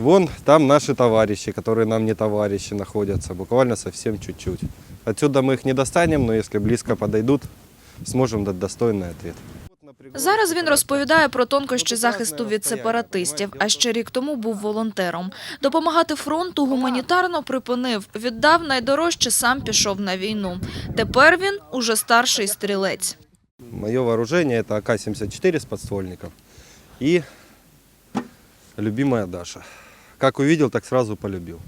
Вон там наши товарищи, которые нам не товарищи, находятся, буквально совсем чуть-чуть. Отсюда мы их не достанем, но если близко подойдут, сможем дать достойный ответ. Зараз він розповідає про тонкощі захисту від сепаратистів, а ще рік тому був волонтером. Допомагати фронту гуманітарно припинив, віддав найдорожче, сам пішов на війну. Тепер він уже старший стрілець. Мое вооружение это АК-74 с подствольником и любимая Даша. Как увидел, так сразу полюбив.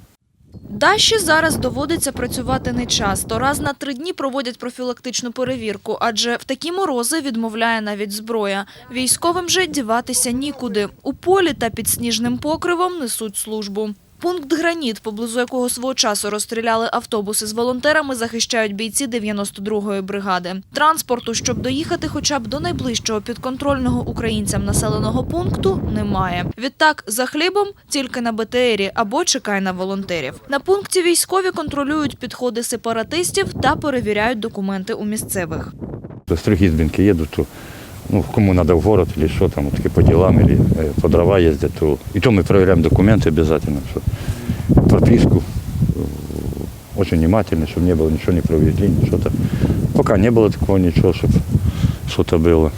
Даші зараз доводиться працювати нечасто. Раз на три дні проводять профілактичну перевірку, адже в такі морози відмовляє навіть зброя. Військовим же діватися нікуди. У полі та під сніжним покривом несуть службу. Пункт «Граніт», поблизу якого свого часу розстріляли автобуси з волонтерами, захищають бійці 92-ї бригади. Транспорту, щоб доїхати хоча б до найближчого підконтрольного українцям населеного пункту, немає. Відтак, за хлібом тільки на БТРі або чекай на волонтерів. На пункті військові контролюють підходи сепаратистів та перевіряють документи у місцевих. З трьох то ну, кому треба в город, или що там, таки по ділам, или е, по дрова їздять, то і то ми перевіряємо документи обов'язково, що прописку, дуже очень внимательно, щоб не було нічого не провезли, що-то. Поки не було такого нічого, щоб що-то було.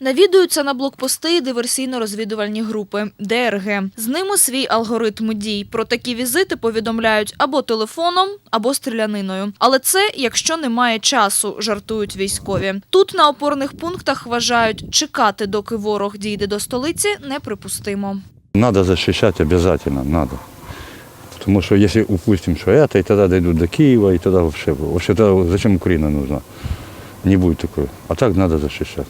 Навідуються на блокпости і диверсійно-розвідувальні групи ДРГ. З ними свій алгоритм дій. Про такі візити повідомляють або телефоном, або стріляниною. Але це якщо немає часу, жартують військові. Тут на опорних пунктах вважають, чекати, доки ворог дійде до столиці, неприпустимо. Надо защищать обязательно, надо. Потому что если упустим, что это, и тогда дойдут до и тогда вообще, вообще тогда зачем Украина нужна? Не будет такое. А так надо защищать.